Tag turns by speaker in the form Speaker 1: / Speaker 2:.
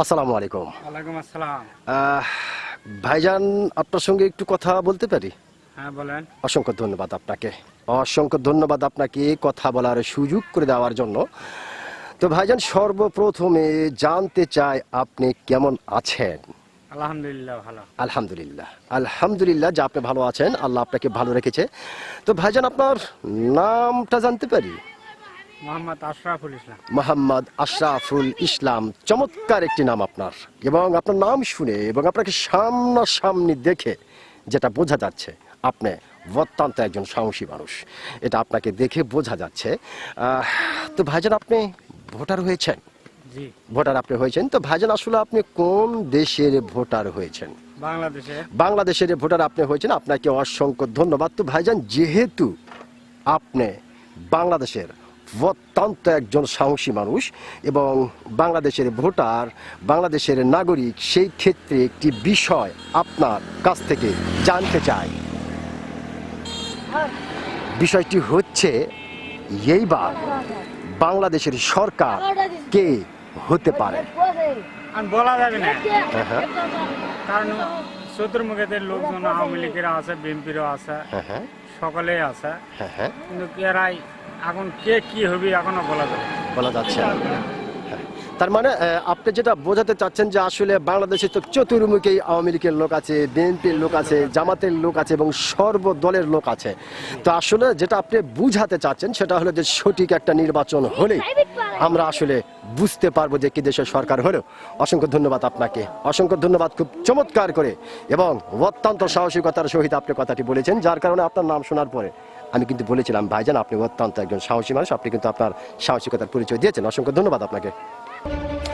Speaker 1: আসসালামু আলাইকুম।
Speaker 2: ওয়ালাইকুম আসসালাম।
Speaker 1: ভাইজান আপনার সঙ্গে একটু কথা বলতে পারি?
Speaker 2: হ্যাঁ বলেন।
Speaker 1: অসংখ্য ধন্যবাদ আপনাকে। অসংখ্য ধন্যবাদ আপনাকে কথা বলার সুযোগ করে দেওয়ার জন্য। তো ভাইজান সর্বপ্রথমে জানতে চাই আপনি কেমন আছেন?
Speaker 2: আলহামদুলিল্লাহ ভালো।
Speaker 1: আলহামদুলিল্লাহ। আলহামদুলিল্লাহ যে আপনি ভালো আছেন আল্লাহ আপনাকে ভালো রেখেছে। তো ভাইজান আপনার নামটা জানতে পারি?
Speaker 2: মোহাম্মদ আশরাফুল ইসলাম।
Speaker 1: চমৎকার একটি নাম আপনার। এবং আপনার নাম শুনে এবং আপনাকে সামনাসামনি দেখে যেটা বোঝা যাচ্ছে আপনি অত্যন্ত একজন সাহসী মানুষ। এটা আপনাকে দেখে বোঝা যাচ্ছে। তো ভাইজান আপনি ভোটার হয়েছেন? ভোটার আপনি হয়েছেন। তো ভাইজান আসলে আপনি কোন দেশের ভোটার হয়েছেন?
Speaker 2: বাংলাদেশে
Speaker 1: বাংলাদেশের ভোটার আপনি হয়েছেন। আপনাকে অসংখ্য ধন্যবাদ। তো ভাইজান যেহেতু আপনি বাংলাদেশের অত্যন্ত একজন সাহসী মানুষ এবং বাংলাদেশের ভোটার বাংলাদেশের নাগরিক সেই ক্ষেত্রে একটি বিষয় আপনার কাছ থেকে জানতে চাই। বিষয়টি হচ্ছে এইবার বাংলাদেশের সরকার কে হতে পারে?
Speaker 2: বলা যাবে না।
Speaker 1: হ্যাঁ হ্যাঁ।
Speaker 2: কারণ চতুর্মুখেদের লোকজন আওয়ামী লীগের আছে বিএনপিরও আছে
Speaker 1: হ্যাঁ হ্যাঁ।
Speaker 2: সকলেই আছে।
Speaker 1: হ্যাঁ
Speaker 2: কিন্তু এরাই এখন কে কি হবে এখনও বলা যাবে
Speaker 1: বলা যাচ্ছে। তার মানে আপনি যেটা বোঝাতে চাচ্ছেন যে আসলে বাংলাদেশে তো চতুর্মুখী আওয়ামী লীগের লোক আছে, বিএনপির লোক আছে, জামাতের লোক আছে এবং সর্বদলের লোক আছে। তো আসলে যেটা আপনি বুঝাতে চাচ্ছেন সেটা হলো যে সঠিক একটা নির্বাচন হলে আমরা আসলে বুঝতে পারব যে কি দেশের সরকার হলো। অসংখ্য ধন্যবাদ আপনাকে। অসংখ্য ধন্যবাদ খুব চমৎকার করে এবং অত্যন্ত সাহসিকতার সহিত আপনি কথাটি বলেছেন, যার কারণে আপনার নাম শোনার পরে আমি কিন্তু বলেছিলাম, ভাইজান, আপনি অত্যন্ত একজন সাহসী মানুষ। আপনি কিন্তু আপনার সাহসিকতার পরিচয় দিয়েছেন। অসংখ্য ধন্যবাদ আপনাকে। Thank you.